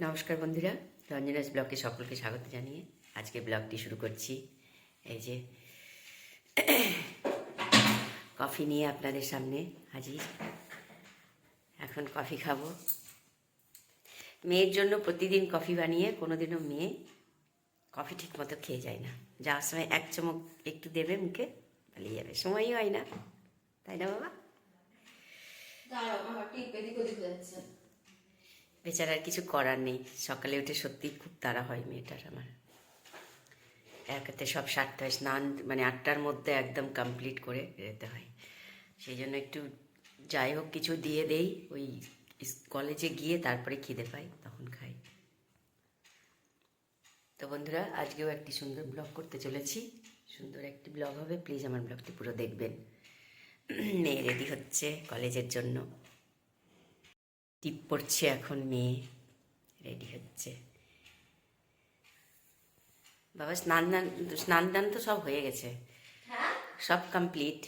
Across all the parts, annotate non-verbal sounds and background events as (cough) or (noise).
নমস্কার বন্ধুরা রঞ্জনাস ব্লগে সকলকে স্বাগত জানিয়ে আজকে ব্লগটি শুরু করছি। এই যে কফি নিয়ে আপনাদের সামনে হাজির। এখন কফি খাব। মেয়ের জন্য প্রতিদিন কফি বানিয়ে কোনোদিনও মেয়ে কফি ঠিক মতো খেয়ে যায় না। যাওয়ার সময় এক চমক একটু দেবে মুখে পালিয়ে যাবে। সময়ই হয় না। তাই না বাবা? দাঁড়াও, আমার ঠিক ওদিক যাচ্ছে। বেচারার কিছু করার নেই। সকালে উঠে সত্যি খুব তাড়া হয় মেয়েটার আমার। একাতে সব সাতটা হয় স্নান মানে আটটার মধ্যে একদম কমপ্লিট করে যেতে হয়। সেই জন্য একটু যাই হোক কিছু দিয়ে দেই। ওই কলেজে গিয়ে তারপরে খিদে পাই, তখন খাই। তো বন্ধুরা, আজকেও একটি সুন্দর ব্লগ করতে চলেছি। সুন্দর একটি ব্লগ হবে। প্লিজ আমার ব্লগটি পুরো দেখবেন। মেয়ে রেডি হচ্ছে কলেজের জন্য। টিপ পড়ছে এখন মেয়ে? রেডি হচ্ছে। বাবা স্নান দান স্নান দান তো সব হয়ে গেছে। হ্যাঁ? সব কমপ্লিট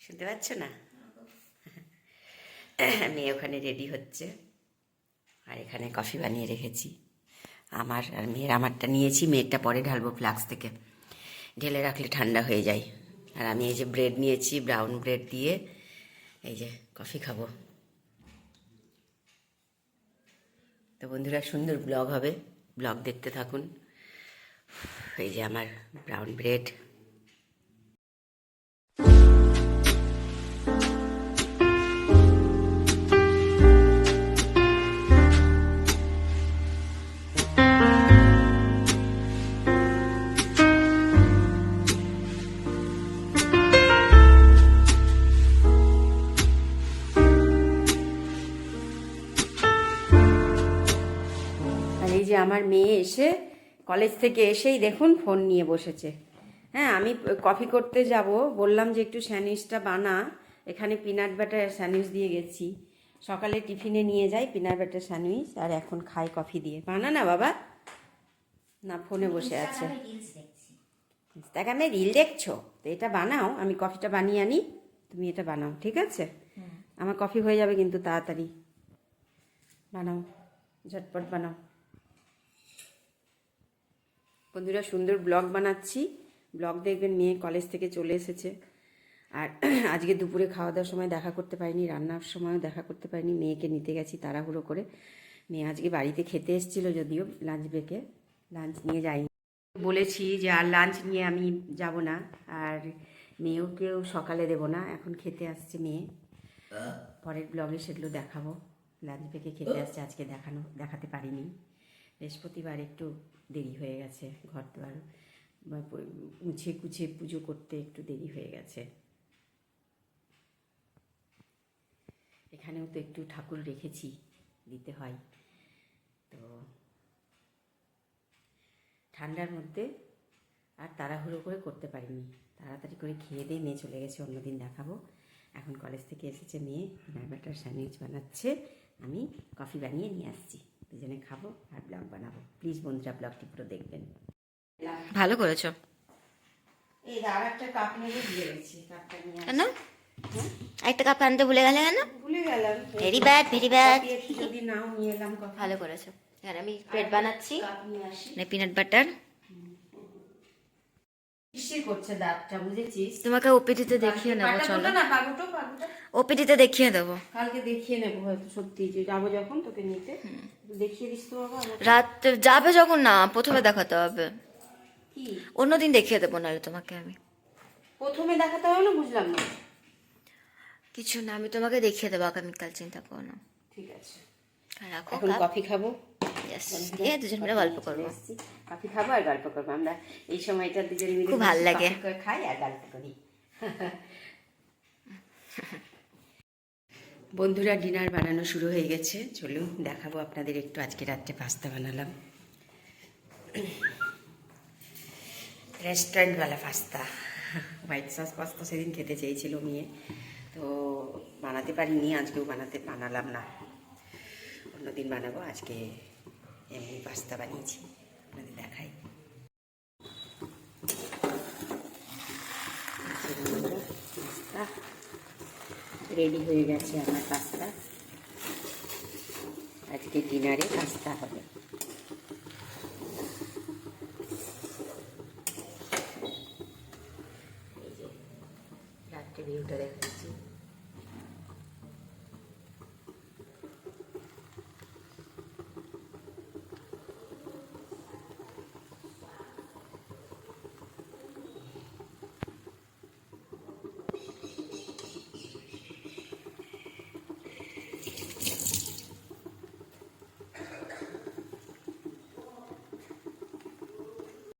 শুনতে পাচ্ছ না। মেয়ে ওখানে রেডি হচ্ছে। আর এখানে কফি বানিয়ে রেখেছি। আমার আর মেয়ের আমারটা নিয়েছি মেয়েরটা পরে ঢালবো ফ্লাক্স থেকে। ঢেলে রাখলে ঠান্ডা হয়ে যায়। আর আমি এই যে ব্রেড নিয়েছি ব্রাউন ব্রেড দিয়ে এই যে কফি খাব। তো বন্ধুরা, সুন্দর ব্লগ হবে। ব্লগ দেখতে থাকুন। এই যে আমার ব্রাউন ব্রেড আমার মেয়ে এসে কলেজ থেকে এসেই দেখুন ফোন নিয়ে বসেছে। হ্যাঁ আমি কফি করতে যাব। বললাম যে একটু স্যান্ডউইচটা বানা। এখানে পিনাট বাটার স্যান্ডউইচ দিয়ে গেছি। সকালে টিফিনে নিয়ে যাই পিনাট বাটার স্যান্ডউইচ আর এখন খাই কফি দিয়ে। বানা না বাবা। না ফোনে বসে আছে। আমি রিল দেখছ? তো এটা বানাও আমি কফিটা বানিয়ে আনি। তুমি এটা বানাও ঠিক আছে? আমার কফি হয়ে যাবে কিন্তু তাড়াতাড়ি। বানাও ঝটপট বানাও। বন্ধুরা সুন্দর ব্লগ বানাচ্ছি। ব্লগ দেখবেন মেয়ে কলেজ থেকে চলে এসেছে। আর (clears throat) আজকে দুপুরে খাওয়া দাওয়ার সময় দেখা করতে পারিনি রান্নার সময়ও দেখা করতে পারিনি। মেয়েকে নিতে গেছি তাড়াহুড়ো করে। মেয়ে আজকে বাড়িতে খেতে এসেছিল যদিও লাঞ্চ ব্রেকে লাঞ্চ নিয়ে যাইনি বলেছি যে আর লাঞ্চ নিয়ে আমি যাব না আর মেয়েকেও সকালে দেবো না। এখন খেতে আসছে মেয়ে। পরের ব্লগে সেগুলো দেখাবো। লাঞ্চ ব্রেকে খেতে আসছে আজকে দেখানো দেখাতে পারিনি। বৃহস্পতিবার একটু দেরি হয়ে গেছে, ঘর দুয়ার বা মুছে কুছে পুজো করতে একটু দেরি হয়ে গেছে। এখানেও তো একটু ঠাকুর রেখেছি, দিতে হয়। তো ঠান্ডার মধ্যে আর তাড়াহুড়ো করে করতে পারিনি। তাড়াতাড়ি করে খেয়ে দিয়ে মেয়ে চলে গেছে, অন্যদিন দেখাবো। এখন কলেজ থেকে এসেছে মেয়ে বাটার স্যান্ডউইচ বানাচ্ছে। আমি কফি বানিয়ে নিয়ে আসছি। দুজনে খাব আর ব্লগ বানাবো। প্লিজ বন্ধুরা ব্লগটি পুরো দেখবেন। ভালো করেছ। এই আর একটা কাপ নেবে দিয়ে গেছি কাপটা নিয়ে কেন? একটা কাপ আনতে ভুলে গেলে কেন? ভুলে গেলাম। ভেরি ব্যাড ভেরি ব্যাড যদি নাও নিয়ে এলাম ভালো করেছ। এখানে আমি ব্রেড বানাচ্ছি। মানে পিনাট বাটার করছে দাঁতটা বুঝেছিস? তোমাকে ওপিডিতে দেখিয়ে নেব চলো। না পাগুটো পাগুটো ওপিডিতে দেখিয়ে দেবো। কালকে দেখিয়ে নেব হয়তো সত্যি। যাব যখন তোকে নিতে। একটু দেখিয়ে দিস তো বাবা রাত যাবে যখন না প্রথমে দেখাতে হবে। কি? অন্যদিন দেখিয়ে দেবো নাহলে তোমাকে আমি। প্রথমে দেখাতে হবে না বুঝলাম না। কিছু না আমি তোমাকে দেখিয়ে দেবো আগামীকাল চিন্তা করো না। ঠিক আছে। রাখো এখন কফি খাব। দিয়ে দুজন মিলে গল্প করব। কফি খাব আর গল্প করব। আমরা এই সময়টা দুজনে মিলে খুব ভালো লাগে। খাই আর গল্প করি। (laughs) বন্ধুরা, ডিনার বানানো শুরু হয়ে গেছে। চলুন, দেখাবো আপনাদের একটু। আজকে রাত্রে পাস্তা বানালাম। রেস্টুরেন্টওয়ালা পাস্তা। হোয়াইট সস পাস্তা সেদিন খেতে চেয়েছিল মেয়ে। তো বানাতে পারিনি, আজকেও বানাতে বানালাম না। অন্যদিন বানাবো, আজকে এমনি পাস্তা বানিয়েছি। আপনাদের দেখাই। পাস্তা। রেডি হয়ে গেছে আমার পাস্তা। আজকে ডিনারে পাস্তা হবে। রাত্রে ভিউটা দেখাচ্ছি।